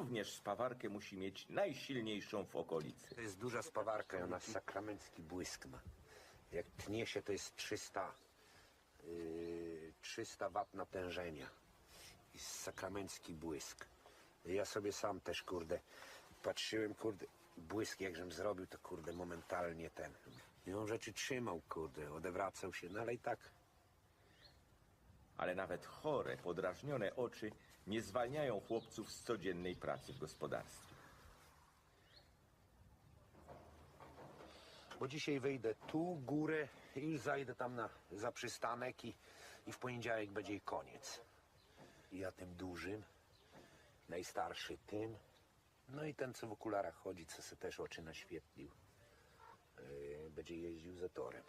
również spawarkę musi mieć najsilniejszą w okolicy. To jest duża spawarka ona sakramencki błysk ma. Jak tnie się, to jest 300, yy, 300 wat natężenia. I sakramencki błysk. Ja sobie sam też, kurde, patrzyłem, kurde, błysk jakżem zrobił, to kurde, momentalnie ten. I on rzeczy trzymał, kurde, odewracał się, no ale i tak Ale nawet chore, podrażnione oczy nie zwalniają chłopców z codziennej pracy w gospodarstwie. Bo dzisiaj wyjdę tu, górę i już zajdę tam na, za przystanek i, i w poniedziałek będzie koniec. I ja tym dużym, najstarszy tym, no i ten, co w okularach chodzi, co se też oczy naświetlił, yy, będzie jeździł za torem.